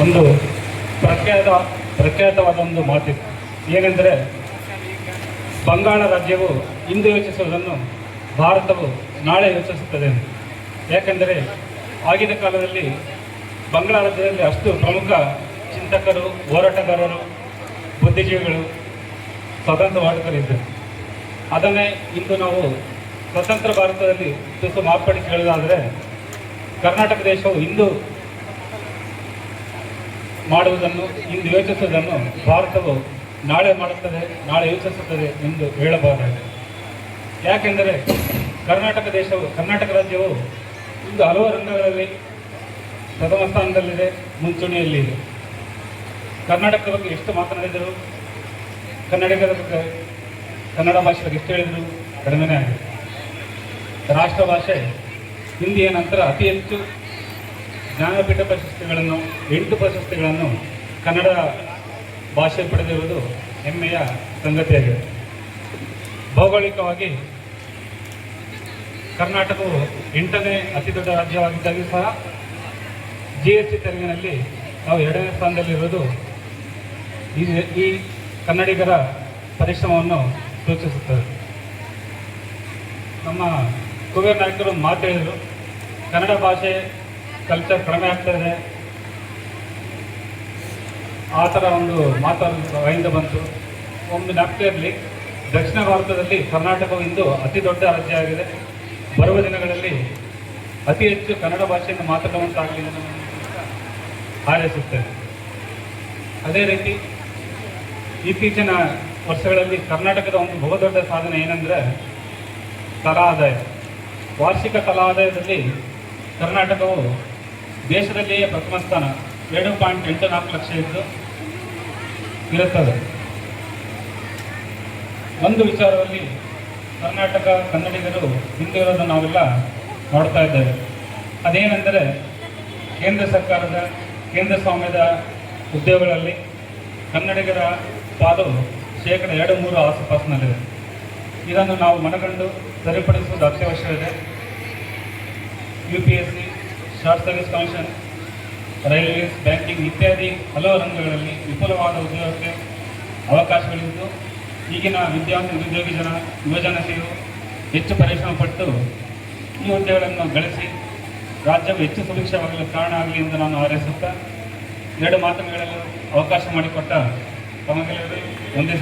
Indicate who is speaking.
Speaker 1: ಒಂದು ಪ್ರಖ್ಯಾತ ಪ್ರಖ್ಯಾತವಾದ ಒಂದು ಮಾತಿತ್ತು ಏನೆಂದರೆ, ಬಂಗಾಳ ರಾಜ್ಯವು ಇಂದು ಯೋಚಿಸುವುದನ್ನು ಭಾರತವು ನಾಳೆ ಯೋಚಿಸುತ್ತದೆ ಎಂದು. ಯಾಕೆಂದರೆ, ಆಗಿನ ಕಾಲದಲ್ಲಿ ಬಂಗಾಳ ರಾಜ್ಯದಲ್ಲಿ ಅಷ್ಟು ಪ್ರಮುಖ ಚಿಂತಕರು, ಹೋರಾಟಗಾರರು, ಬುದ್ಧಿಜೀವಿಗಳು ಸ್ವತಂತ್ರವಾದಿಗಳಿದ್ದರು ಅದನ್ನೇ ಇಂದು ನಾವು ಸ್ವತಂತ್ರ ಭಾರತದಲ್ಲಿ ತುಸು ಮಾರ್ಪಡಿಸಿ ಹೇಳೋದಾದರೆ ಕರ್ನಾಟಕ ದೇಶವು ಇಂದು ಮಾಡುವುದನ್ನು, ಇಂದು ಯೋಚಿಸುವುದನ್ನು ಭಾರತವು ನಾಳೆ ಮಾಡುತ್ತದೆ, ನಾಳೆ ಯೋಚಿಸುತ್ತದೆ ಎಂದು ಹೇಳಬಹುದಾಗಿದೆ. ಯಾಕೆಂದರೆ ಕರ್ನಾಟಕ ದೇಶವು, ಕರ್ನಾಟಕ ರಾಜ್ಯವು ಇಂದು ಹಲವು ರಂಗಗಳಲ್ಲಿ ಪ್ರಥಮ ಸ್ಥಾನದಲ್ಲಿದೆ ಮುಂಚೂಣಿಯಲ್ಲಿದೆ ಕರ್ನಾಟಕದ ಬಗ್ಗೆ ಎಷ್ಟು ಮಾತನಾಡಿದರು, ಕನ್ನಡಿಗರ ಬಗ್ಗೆ, ಕನ್ನಡ ಭಾಷೆ ಬಗ್ಗೆ ಎಷ್ಟು ಹೇಳಿದರು ಕಡಿಮೆನೇ ಆಗಿದೆ. ರಾಷ್ಟ್ರ ಭಾಷೆ ಹಿಂದಿಯ ನಂತರ ಅತಿ ಹೆಚ್ಚು ಜ್ಞಾನಪೀಠ ಪ್ರಶಸ್ತಿಗಳನ್ನು, ಎಂಟು ಪ್ರಶಸ್ತಿಗಳನ್ನು ಕನ್ನಡ ಭಾಷೆ ಪಡೆದಿರುವುದು ಹೆಮ್ಮೆಯ ಸಂಗತಿಯಾಗಿದೆ. ಭೌಗೋಳಿಕವಾಗಿ ಕರ್ನಾಟಕವು ಎಂಟನೇ ಅತಿ ದೊಡ್ಡ ರಾಜ್ಯವಾಗಿದ್ದಾಗಿ ಸಹ ಜಿ ಎಸ್ ಟಿ ತೆರಿಗೆನಲ್ಲಿ ನಾವು ಎರಡನೇ ಸ್ಥಾನದಲ್ಲಿರುವುದು ಈ ಈ ಕನ್ನಡಿಗರ ಪರಿಶ್ರಮವನ್ನು ಸೂಚಿಸುತ್ತದೆ. ನಮ್ಮ ಕುಬೇರ್ ನಾಯಕರು ಮಾತಾಡಿದರು ಕನ್ನಡ ಭಾಷೆ ಕಲ್ಚರ್ ಕಡಿಮೆ ಆಗ್ತಾ ಇದೆ. ಆ ಥರ ಒಂದು ಮಾತಾಡೋದು ಬಂತು. ಒಂದು ಇರಲಿ, ದಕ್ಷಿಣ ಭಾರತದಲ್ಲಿ ಕರ್ನಾಟಕವು ಇಂದು ಅತಿ ದೊಡ್ಡ ರಾಜ್ಯ ಆಗಿದೆ. ಬರುವ ದಿನಗಳಲ್ಲಿ ಅತಿ ಹೆಚ್ಚು ಕನ್ನಡ ಭಾಷೆಯನ್ನು ಮಾತಾಡುವಂತಾಗಲಿ ಹಾರೈಸುತ್ತೇನೆ. ಅದೇ ರೀತಿ ಇತ್ತೀಚಿನ ವರ್ಷಗಳಲ್ಲಿ ಕರ್ನಾಟಕದ ಒಂದು ಬಹುದೊಡ್ಡ ಸಾಧನೆ ಏನಂದರೆ ಕಲಾ ಆದಾಯ ವಾರ್ಷಿಕ ತಲಾ ಆದಾಯದಲ್ಲಿ ಕರ್ನಾಟಕವು ದೇಶದಲ್ಲಿಯೇ ಪ್ರಥಮ ಸ್ಥಾನ ಎರಡು ಪಾಯಿಂಟ್ ಎಂಟು ನಾಲ್ಕು ಲಕ್ಷ ಇದ್ದು ಇರುತ್ತದೆ. ಒಂದು ವಿಚಾರದಲ್ಲಿ ಕರ್ನಾಟಕ ಕನ್ನಡಿಗರು ಹಿಂದೆ ಇರೋದನ್ನು ನಾವೆಲ್ಲ ನೋಡ್ತಾ ಇದ್ದೇವೆ. ಅದೇನೆಂದರೆ ಕೇಂದ್ರ ಸರ್ಕಾರದ, ಕೇಂದ್ರ ಸ್ವಾಮ್ಯದ ಹುದ್ದೆಗಳಲ್ಲಿ ಕನ್ನಡಿಗರ ಪಾಲು ಶೇಕಡ ಎರಡು ಮೂರು ಆಸುಪಾಸಿನಲ್ಲಿದೆ ಇದನ್ನು ನಾವು ಮನಗಂಡು ಸರಿಪಡಿಸುವುದು ಅತ್ಯವಶ್ಯವಿದೆ U P S C short service commission railways banking ಇತ್ಯಾದಿ ಹಲವು ರಂಗಗಳಲ್ಲಿ ವಿಪುಲವಾದ ಉದ್ಯೋಗಕ್ಕೆ ಅವಕಾಶಗಳಿದ್ದು, ಈಗಿನ ವಿದ್ಯಾರ್ಥಿ ನಿರುದ್ಯೋಗಿ ಜನ ಯುವಜನತೆಯು ಹೆಚ್ಚು ಪರಿಶ್ರಮ ಪಟ್ಟು ಈ ಹುದ್ದೆಗಳನ್ನು ಗಳಿಸಿ ರಾಜ್ಯವು ಹೆಚ್ಚು ಸುಭಿಕ್ಷವಾಗಲು ಕಾರಣ ಆಗಲಿ ಎಂದು ನಾನು ಹಾರೈಸುತ್ತಾ, ಎರಡು ಮಾತುಗಳಲ್ಲೂ ಅವಕಾಶ ಮಾಡಿಕೊಟ್ಟ ತಮಗೆಲ್ಲರೂ ಒಂದೇ